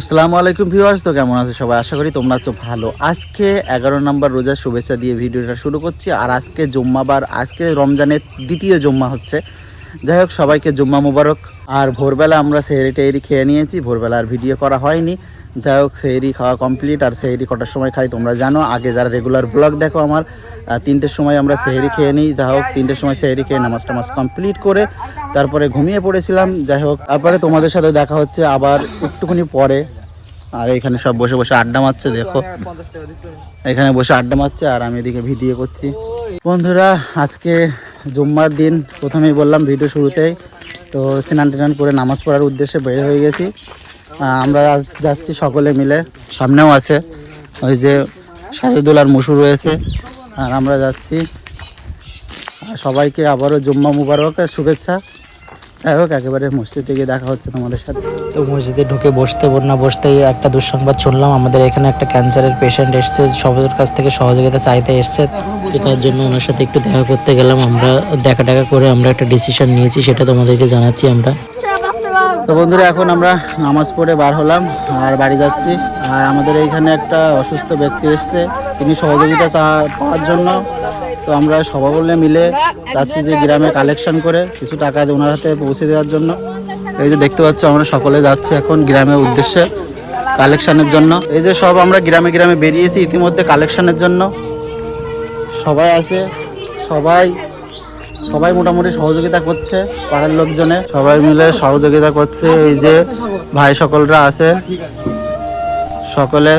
আসসালামু আলাইকুম ভিউয়ার্স, তো কেমন আছে সবাই? আশা করি তোমরা আছো ভালো। আজকে এগারো নম্বর রোজার শুভেচ্ছা দিয়ে ভিডিওটা শুরু করছি। আর আজকে জুম্মাবার, আজকে রমজানের দ্বিতীয় জুম্মা হচ্ছে। যাই হোক, সবাইকে জুম্মা মুবারক। আর ভোরবেলা আমরা সেহরি টেহরি খেয়ে নিয়েছি। ভোরবেলা আর ভিডিও করা হয়নি। যাই হোক, সেহরি খাওয়া কমপ্লিট আর সেহরি কটার সময় খাই, তোমরা জানো। আগে যারা রেগুলার ব্লগ দেখো আমার তিনটের সময় আমরা সেহরি খেয়ে নিই। যাই হোক, তিনটের সময় সেহরি খেয়ে নামাজ টামাজ কমপ্লিট করে তারপরে ঘুমিয়ে পড়েছিলাম। যাই হোক, তারপরে তোমাদের সাথে দেখা হচ্ছে আবার একটুখানি পরে। আর এখানে সব বসে বসে আড্ডা মারছে, দেখো। এখানে বসে আড্ডা মারছে আর আমি এদিকে ভিডিও করছি। বন্ধুরা, আজকে জুম্মার দিন, প্রথমেই বললাম ভিডিও শুরুতেই। তো স্নান টান করে নামাজ পড়ার উদ্দেশ্যে বের হয়ে গেছি। আমরা যাচ্ছি সকলে মিলে। সামনেও আছে ওই যে সাজেদুল আর মুসু রয়েছে। আর আমরা যাচ্ছি। সবাইকে আবারও জুম্মা মুবারক আর শুভেচ্ছা। যাই হোক, একেবারে মসজিদে গিয়ে দেখা হচ্ছে তোমাদের সাথে। তো মসজিদে ঢুকে বসতে না বসতেই একটা দুঃসংবাদ শুনলাম। আমাদের এখানে একটা ক্যান্সারের পেশেন্ট এসছে। সবার কাছ থেকে সহযোগিতা চাইতে এসছে। তো তার জন্য ওনার সাথে একটু দেখা করতে গেলাম। আমরা দেখা টাকা করে আমরা একটা ডিসিশন নিয়েছি, সেটা তোমাদেরকে জানাচ্ছি আমরা। তো বন্ধুরা, এখন আমরা নামাজ পড়ে বার হলাম আর বাড়ি যাচ্ছি। আর আমাদের এইখানে একটা অসুস্থ ব্যক্তি এসছে। তিনি সহযোগিতা চা- পাওয়ার জন্য। তো আমরা সবাই মিলে যাচ্ছি যে গ্রামে কালেকশন করে কিছু টাকা ওনার হাতে পৌঁছে দেওয়ার জন্য। এই যে দেখতে পাচ্ছ, আমরা সকলে যাচ্ছি এখন গ্রামের উদ্দেশ্যে কালেকশনের জন্য। এই যে সব আমরা গ্রামে গ্রামে বেরিয়েছি ইতিমধ্যে কালেকশনের জন্য। সবাই আছে। সবাই সবাই মোটামুটি সহযোগিতা করছে পাড়ার লোকজনে। সবাই মিলে সহযোগিতা করছে এই যে ভাই সকলরা আছে। সকলে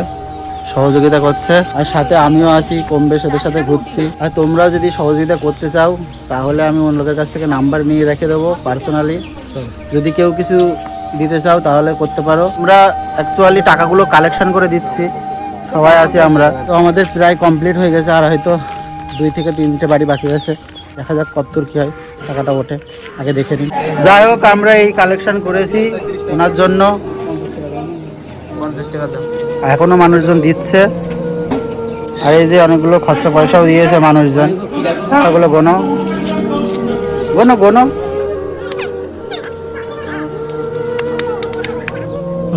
সহযোগিতা করছে। আর সাথে আমিও আছি কম বেশ ওদের সাথে ঘুরছি। আর তোমরা যদি সহযোগিতা করতে চাও তাহলে আমি অন্য লোকের কাছ থেকে নাম্বার নিয়ে রেখে দেবো পার্সোনালি। যদি কেউ কিছু দিতে চাও তাহলে করতে পারো। আমরা অ্যাকচুয়ালি টাকাগুলো কালেকশন করে দিচ্ছি। সবাই আছি আমরা। তো আমাদের প্রায় কমপ্লিট হয়ে গেছে আর হয়তো দুই থেকে তিনটে বাড়ি বাকি আছে। দেখা যাক কতদূর কি হয়, টাকাটা ওঠে আগে দেখে নিন। যাই হোক, আমরা এই কালেকশন করেছি। ওনার জন্য এখনও মানুষজন দিচ্ছে। আর এই যে অনেকগুলো খরচা পয়সাও দিয়েছে মানুষজন। টাকাগুলো গোনো। গোনো গোনো।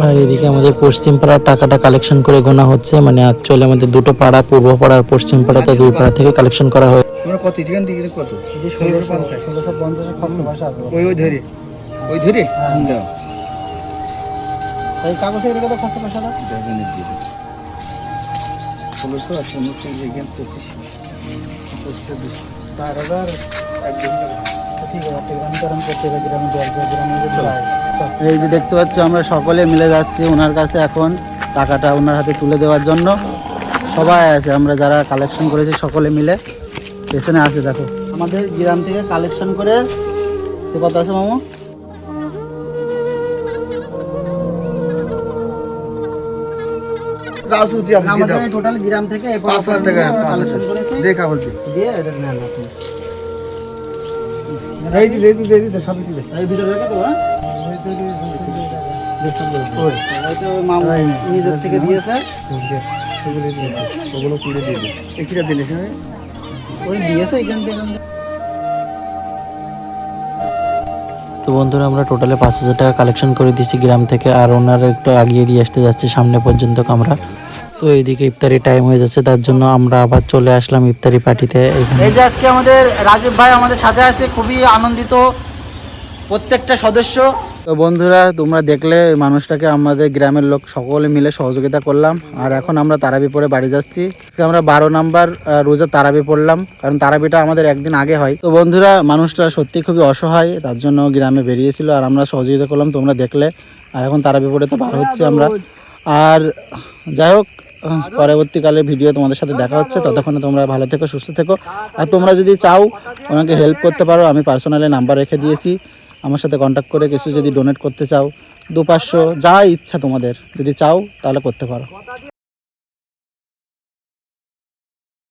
আর এদিকে আমাদের পশ্চিম পাড়ার টাকাটা কালেকশন করে গোনা হচ্ছে। মানে অ্যাকচুয়ালি আমাদের দুটো পাড়া পূর্ব পাড়া আর পশ্চিম পাড়াতে দুই পাড়া থেকে কালেকশন করা হয় তোমরা কত? এখান থেকে কত? ষোলোশো পঞ্চাশ। ষোলোশো পঞ্চাশের খরচা ওই ওই ধরে। ওই ধরে? দাও। এই কাগজে রেখে তো খরচা পয়সা দাও দেবেন দিয়ে দাও ষোলোশো আর ষোলোশো এখান পঁচিশ। পঁচিশশো চার হাজার একদম এই যে দেখতে পাচ্ছ আমরা সকলে মিলে যাচ্ছি ওনার কাছে এখন টাকাটা ওনার হাতে তুলে দেওয়ার জন্য। সবাই আছে আমরা যারা কালেকশন করেছি সকলে মিলে। পেছনে আছে দেখো। আমাদের গ্রাম থেকে কালেকশন করে কত আছে মামু? আমাদের টোটাল গ্রাম থেকে দেখা বলছি। দিয়ে এটা নেন আপনি। এই দিলে এই দিলে এই দিলে সবই দিলে এই ভিতরে রেখে তো হ্যাঁ? ওই। হয়তো মামু নিজের থেকে দিয়েছে। ওগুলো দিয়ে দাও। ওগুলো তুলে দিয়ে দিই দিলে ওই দিয়েছে এখান থেকে। তো বন্ধুরা আমরা টোটালে পাঁচ হাজার টাকা কালেকশন করে দিয়েছি গ্রাম থেকে আর ওনারা একটু আগিয়ে দিয়ে আসতে যাচ্ছে সামনে পর্যন্ত আমরা। তো এইদিকে ইফতারি টাইম হয়ে যাচ্ছে তার জন্য আমরা আবার চলে আসলাম ইফতারি পার্টিতে এখানে। এই যে আজকে আমাদের রাজীব ভাই আমাদের সাথে আছে খুবই আনন্দিত প্রত্যেকটা সদস্য। তো বন্ধুরা তোমরা দেখলে মানুষটাকে আমাদের গ্রামের লোক সকলে মিলে সহযোগিতা করলাম। আর এখন আমরা তারাবি পরে বাড়ি যাচ্ছি। আজকে আমরা বারো নাম্বার রোজা তারাবি পড়লাম কারণ তারাবিটা আমাদের একদিন আগে হয়। তো বন্ধুরা মানুষটা সত্যি খুবই অসহায় তার জন্য গ্রামে বেরিয়েছিল আর আমরা সহযোগিতা করলাম তোমরা দেখলে। আর এখন তারাবি পরে তো বার হচ্ছে আমরা। আর যাই হোক পরবর্তীকালে ভিডিও তোমাদের সাথে দেখা হচ্ছে। ততক্ষণে তোমরা ভালো থেকো, সুস্থ থেকো। আর তোমরা যদি চাও ওনাকে হেল্প করতে পারো, আমি পার্সোনালি নাম্বার রেখে দিয়েছি। আমার সাথে কন্ট্যাক্ট করে কিছু যদি ডোনেট করতে চাও দু পাঁচশো যা ইচ্ছা তোমাদের। যদি চাও, তাহলে করতে পারো।